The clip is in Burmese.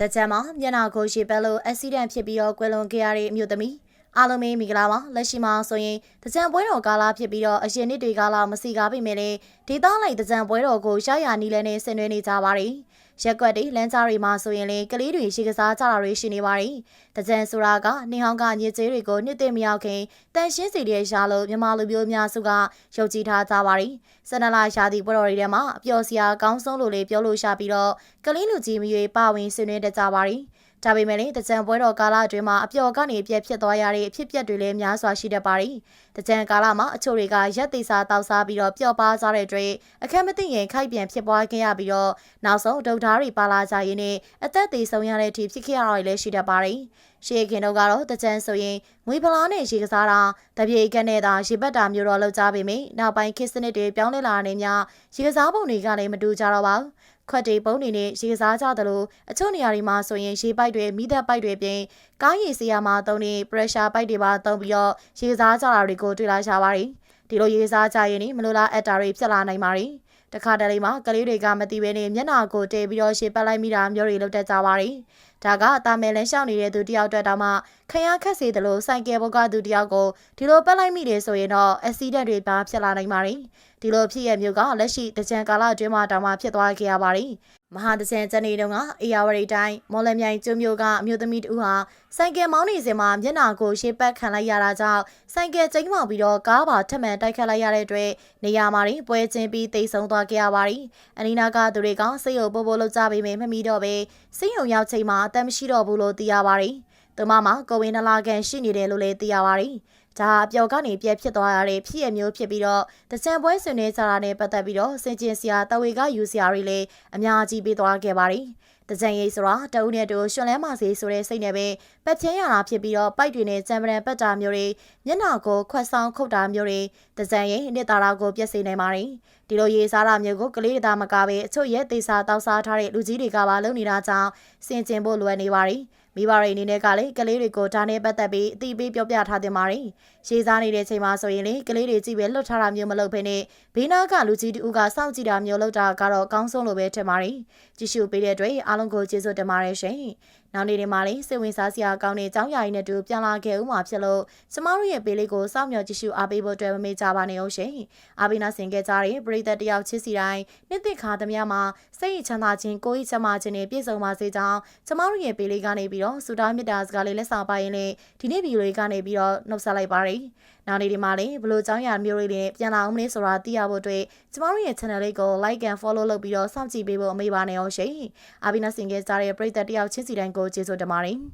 တကြံမှာမျက်နှာကိုရှေ့ပက်လို့အက်ဆီဒန့်ဖြစ်ပြီးတော့ကွယ်လွန်ခဲ့ရတဲ့အမျိုးသမီး အားလုံးပဲမိဂလာပါလက်ရှိမှာဆိုရင်တကြံပွဲတော်ကာလဖြစ်ပြီးတော့အရင်နှစ်တွေကလာမစီကားပေမဲ့လေဒေသလိုက်တကြံပွဲတော်ကိုရှားရနီးလဲနဲ့ဆင်နွှဲနေကြပါတယ်ရက်ကွက်တွေလမ်းကြားတွေမှာဆိုရင်လေကလေးတွေရှိကစားကြတာတွေရှိနေပါတယ်။တကြံဆိုတာကနေဟောင်းကညစ်ကြေးတွေကိုနှစ်သိမ့်မရောက်ခင်တန်ရှင်းစီတဲ့ရှာလို့မြန်မာလူမျိုးများစုကယုံကြည်ထားကြပါတယ်။ဆန္ဒလာရှာသည့်ပွဲတော်တွေထဲမှာအပျော်စရာကောင်းဆုံးလို့လေပြောလို့ရှာပြီးတော့ကလေးလူကြီးမျိုးပါဝင်ဆွေးနွေးတတ်ကြပါတယ်။ ဒါပေမဲ့လည်းတကြံပွဲတော်ကာလအတွင်းမှာအပျော်ကနေပြက်ဖြစ်သွားရတဲ့အဖြစ်အပျက်တွေလည်းများစွာရှိတတ်ပါတယ်။တကြံကာလမှာအချို့တွေကရက်သေးစာတောက်စားပြီးတော့ပျော်ပါကြတဲ့အတွက်အခက်မသိရင်ခိုက်ပြန်ဖြစ်ပွားခဲ့ရပြီးတော့နောက်ဆုံးဒုတ်ဓာတ်တွေပါလာကြရင်းနဲ့အသက်သေးဆုံးရတဲ့အထိဖြစ်ခဲ့ရတာလည်းရှိတတ်ပါတယ်။ ရှေးခင်တို့ကတော့တကြံဆိုရင်ငွေဖလားနဲ့ရေကစားတာတပြေကနဲ့သာရေပတ်တာမျိုးတော့လောက်ကြပေမယ့်နောက်ပိုင်းခေတ်စနစ်တွေပြောင်းလဲလာတဲ့ညရေကစားပုံတွေကလည်းမတူကြတော့ပါဘူး။ခွက်တွေပုံနေနဲ့ရေစားကြသလိုအချို့နေရာတွေမှာဆိုရင်ရေပိုက်တွေမိသက်ပိုက်တွေပြင်ကားရည်စရာမှာသုံးနေ pressure ပိုက်တွေပါသုံးပြီးတော့ရေစားကြတာတွေကိုတွေ့လာရှာပါတယ်ဒီလိုရေစားကြရင်မလိုလားအက်တာတွေဖြစ်လာနိုင်ပါတယ် တခါတလေမှာကလေးတွေကမသိဘဲနဲ့မျက်နှာကိုတဲပြီးတော့ရှေ့ပတ်လိုက်မိတာမျိုးတွေလုပ်တတ်ကြပါတယ်ဒါကအတာမဲလန်းရှောင်းနေတဲ့သူတယောက်အတွက်တောင်မှခရခက်စေတယ်လို့စိုက်ကယ်ဘောကသူတယောက်ကိုဒီလိုပတ်လိုက်မိတယ်ဆိုရင်တော့အက်ဆီဒန့်တွေပါဖြစ်လာနိုင်ပါတယ်ဒီလိုဖြစ်ရမျိုးကလက်ရှိတကြံကာလအတွင်းမှာတောင်မှဖြစ်သွားခဲ့ရပါတယ် မဟာတကြံကျနေတုန်းကအေယာဝရီတိုင်းမော်လမြိုင်ကျွမျိုးကအမျိုးသမီးတူဟာဆိုင်ကယ်မောင်းနေစဉ်မှာမျက်နှာကိုရှေ့ပတ်ခံလိုက်ရတာကြောင့်ဆိုင်ကယ်ကျိန်းမောင်ပြီးတော့ကားပါထပ်မံတိုက်ခတ်လိုက်ရတဲ့အတွက်နေရာမှာပွဲချင်းပြီးတိတ်ဆုံးသွားခဲ့ရပါတယ်အနီနာကသူတွေကစိတ်ယုံပို့ပို့လောက်ကြပေမဲ့မမီတော့ပဲစိတ်ယုံရောက်ချိန်မှာအသက်မရှိတော့ဘူးလို့သိရပါတယ်သူမမှာကိုဝင်နလာကန်ရှိနေတယ်လို့လည်းသိရပါတယ် ဒါအပျော်ကနေပြက်ဖြစ်သွားရတဲ့ဖြစ်ရမျိုးဖြစ်ပြီးတော့တကြံပွဲဆွေးနွေးကြတာနဲ့ပတ်သက်ပြီးတော့စင်ကျင်စရာတဝေကယူစရာတွေလည်းအများကြီးပေးသွားခဲ့ပါတယ်။တကြံရိပ်ဆိုတာတအုပ်နဲ့တူရှင်လဲမစီဆိုတဲ့စိတ်နဲ့ပဲပက်ချင်းရတာဖြစ်ပြီးတော့ပိုက်တွေနဲ့ကြံပရံပတ်တာမျိုးတွေမျက်နှာကိုခွက်ဆောင်ခုတ်တာမျိုးတွေတကြံရိပ်နှစ်တာရာကိုပြည့်စေနိုင်ပါတယ်။ဒီလိုရေးစားတာမျိုးကိုကလေးတွေမကပဲအချို့ရဲ့သေစာတောက်စားထားတဲ့လူကြီးတွေကပါလုပ်နေတာကြောင့်စင်ကျင်ဖို့လိုအပ်နေပါတယ်။ မိဘတွေအနေနဲ့ကလည်းကလေးတွေကိုဒါနဲ့ပတ်သက်ပြီးအတိပေးပြောပြထားတင်ပါတယ်။ရှေးစားနေတဲ့ချိန်မှာဆိုရင်လေကလေးတွေကြည့်ပဲလွတ်ထားတာမျိုးမလုပ်ဘဲနဲ့ဘေးနားကလူကြီးတူကစောင့်ကြည့်တာမျိုးလုပ်တာကတော့အကောင်းဆုံးလို့ပဲထင်ပါတယ်။ကြည့်ရှုပေးတဲ့အတွက်အားလုံးကိုကျေးဇူးတင်ပါတယ်ရှင်။ နောက်နေ့တွေမှာလည်းစိတ်ဝင်စားစရာကောင်းတဲ့အကြောင်းအရာတွေနဲ့တူပြန်လာခဲ့ဦးမှာဖြစ်လို့ကျမတို့ရဲ့ပေးလေးကိုစောင့်မျှော်ကြည့်ရှုအားပေးဖို့အတွက်မမေ့ကြပါနဲ့အောင်ရှင်။အားပေးနာဆင်ခဲ့ကြတဲ့ပရိသတ်တယောက်ချစ်စီတိုင်းနှစ်သက်ခါသမျှမှာစိတ်ချမ်းသာခြင်းကိုယ်ချမ်းသာခြင်းနဲ့ပြည့်စုံပါစေကြောင်းကျမတို့ရဲ့ပေးလေးကနေပြီးတော့ဆုတောင်းမေတ္တာစကားလေးလက်ဆောင်ပါရင်လည်းဒီနေ့ဗီဒီယိုလေးကနေပြီးတော့နှုတ်ဆက်လိုက်ပါရစေ။ နောက်နေ့ဒီမှာလည်းဘလို့ကြောင်းရမျိုးလေးတွေပြန်လာအောင်မလဲဆိုတာသိရဖို့အတွက်ကျမတို့ရဲ့ channel လေးကို like and follow လုပ်ပြီးတော့စောင့်ကြည့်ပေးဖို့အမေပါနေအောင်ရှင်။အာဘီနာစင်ကဲစားတဲ့ပရိသတ်တယောက်ချင်းစီတိုင်းကိုကျေးဇူးတင်ပါတယ်။